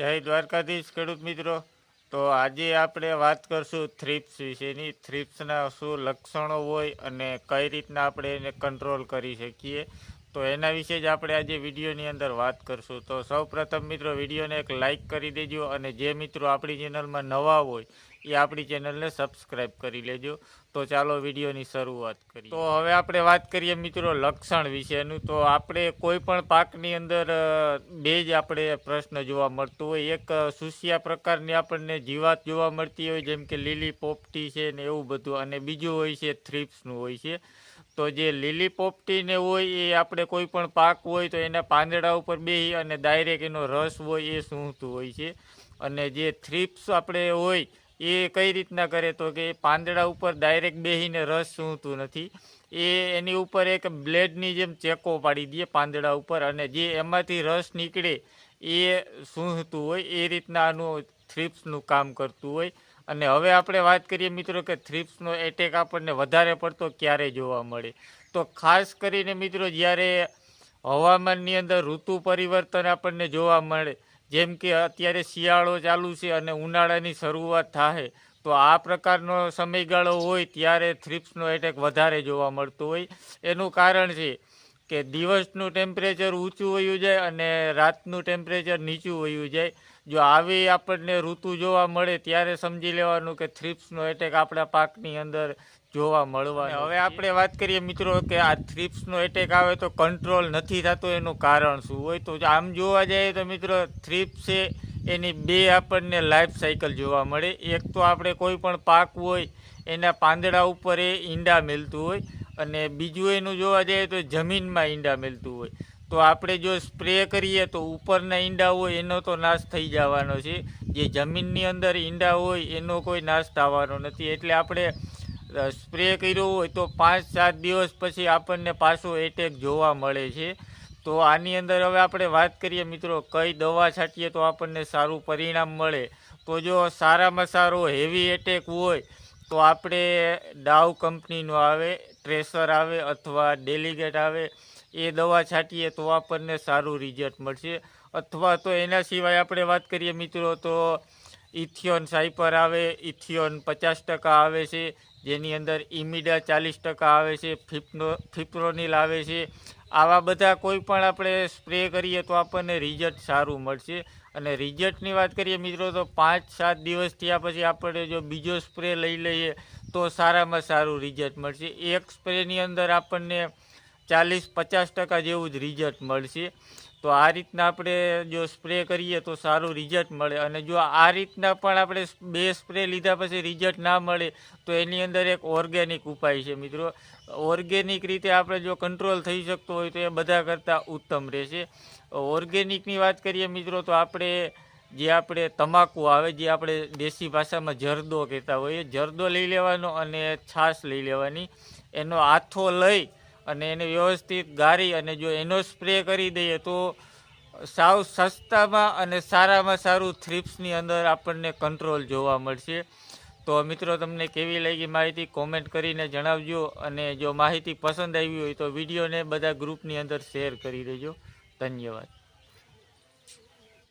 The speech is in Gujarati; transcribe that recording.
જય દ્વારકાધીશ ખેડૂત મિત્રો. તો આજે આપણે વાત કરશું થ્રિપ્સ વિશેની. થ્રિપ્સના શું લક્ષણો હોય અને કઈ રીતના આપણે એને કંટ્રોલ કરી શકીએ. તો એના વિશે જ આપણે આજે વિડીયોની અંદર વાત કરશું. તો સૌ મિત્રો વિડીયોને એક લાઇક કરી દેજો અને જે મિત્રો આપણી ચેનલમાં નવા હોય એ આપણી ચેનલને સબસ્ક્રાઈબ કરી લેજો. તો ચાલો વિડીયોની શરૂઆત કરીએ. તો હવે આપણે વાત કરીએ મિત્રો લક્ષણ વિશેનું. તો આપણે કોઈ પણ પાકની અંદર બે જ આપણે પ્રશ્ન જોવા મળતું હોય. એક સુસિયા પ્રકારની આપણને જીવાત જોવા મળતી હોય, જેમ કે લીલી પોપટી છે ને એવું બધું. અને બીજું હોય છે થ્રિપ્સનું હોય છે. તો જે લીલી પોપટીને હોય એ આપણે કોઈ પણ પાક હોય તો એના પાંદડા ઉપર બેસી અને ડાયરેક્ટ એનો રસ હોય એ સૂંઘતું હોય છે. અને જે થ્રિપ્સ આપણે હોય એ કઈ રીતના કરે તો કે પાંદડા ઉપર ડાયરેક્ટ બેસીને રસ સૂંઘતું નથી. એ એની ઉપર એક બ્લેડની જેમ ચેકો પાડી દઈએ પાંદડા ઉપર અને જે એમાંથી રસ નીકળે એ સૂંઘતું હોય, એ રીતના આનું થ્રિપ્સનું કામ કરતું હોય. અને હવે આપણે વાત કરીએ મિત્રો કે થ્રિપ્સનો એટેક આપણને વધારે પડતો ક્યારે જોવા મળે? તો ખાસ કરીને મિત્રો જ્યારે હવામાનની અંદર ઋતુ પરિવર્તન આપણને જોવા મળે જેમ કે અત્યારે શિયાળો ચાલુ છે અને ઉનાળાની શરૂઆત થાય તો આ પ્રકારનો સમયગાળો હોય ત્યારે થ્રિપ્સનો એટેક વધારે જોવા મળતો હોય. એનું કારણ છે કે દિવસનું ટેમ્પરેચર ઊંચું વયું જાય અને રાતનું ટેમ્પરેચર નીચું વયું જાય. જો આવી આપણને ઋતુ જોવા મળે, ત્યારે સમજી લેવાનું કે થ્રિપ્સનો એટેક આપણા પાકની અંદર જોવા મળવા હવે આપણે વાત કરીએ મિત્રો કે આ થ્રિપ્સનો એટેક આવે તો કંટ્રોલ નથી થતો એનું કારણ શું હોય? તો આમ જોવા જઈએ તો મિત્રો થ્રિપ્સ છે એની બે આપણને લાઈફ સાયકલ જોવા મળે. એક તો આપણે કોઈ પણ પાક હોય એના પાંદડા ઉપર એ ઈંડા મેલતું હોય અને બીજું એનું જોવા જઈએ તો જમીનમાં ઈંડા મેલતું હોય. તો આપણે જો સ્પ્રે કરીએ તો ઉપરના ઈંડા હોય એનો તો નાશ થઈ જવાનો છે. જે જમીનની અંદર ઈંડા હોય એનો કોઈ નાશ થવાનો નથી. એટલે આપણે સ્પ્રે કર્યો હોય તો પાંચ સાત દિવસ પછી આપણને પાછો એટેક જોવા મળે છે. તો આની અંદર હવે આપણે વાત કરીએ મિત્રો, કઈ દવા છાંટીએ તો આપણને સારું પરિણામ મળે. તો જો સારામાં સારો હેવી એટેક હોય, તો આપણે ડાવ કંપનીનો આવે ટ્રેસર આવે અથવા ડેલિગેટ આવે, એ દવા છાંટીએ તો આપણને સારું રિઝલ્ટ મળશે. અથવા તો એના સિવાય આપણે વાત કરીએ મિત્રો, તો ઇથિયોન સાઇપર આવે, ઇથિયોન પચાસ ટકા આવે છે, જેની અંદર ઇમિડા ચાલીસ ટકા આવે છે, ફિપ્નો, ફિપ્રોનિલ આવે છે. આવા બધા કોઈ પણ આપણે સ્પ્રે કરીએ તો આપણને રિઝલ્ટ સારું મળશે. અને રિઝલ્ટની વાત કરીએ મિત્રો, તો પાંચ સાત દિવસ થયા પછી આપણે જો બીજો સ્પ્રે લઈ લઈએ તો સારામાં સારું રિઝલ્ટ મળશે. એક સ્પ્રેની અંદર આપણને ચાલીસ પચાસ ટકા જેવું જ રિઝલ્ટ મળશે. તો આ રીતના આપણે જો સ્પ્રે કરીએ તો સારું રિઝલ્ટ મળે. અને જો આ રીતના પણ આપણે બે સ્પ્રે લીધા પછી રિઝલ્ટ ના મળે, તો એની અંદર એક ઓર્ગેનિક ઉપાય છે મિત્રો. ઓર્ગેનિક રીતે આપણે જો કંટ્રોલ થઈ શકતો હોય તો એ બધા કરતાં ઉત્તમ રહેશે. ઓર્ગેનિકની વાત કરીએ મિત્રો, તો આપણે જે આપણે તમાકુ આવે, જે આપણે દેશી ભાષામાં જરદો કહેતા હોઈએ, જરદો લઈ લેવાનો અને છાશ લઈ લેવાની. એનો આથો લઈ અને એને વ્યવસ્થિત ગારી અને જો એનો સ્પ્રે કરી દઈએ તો સાવ સસ્તામાં અને સારામાં સારું થ્રીપ્સની અંદર આપણને કંટ્રોલ જોવા મળશે. તો મિત્રો, તમને કેવી લાગી માહિતી કોમેન્ટ કરીને જણાવજો અને જો માહિતી પસંદ આવી હોય તો વિડીયોને બધા ગ્રુપની અંદર શેર કરી દેજો. ધન્યવાદ.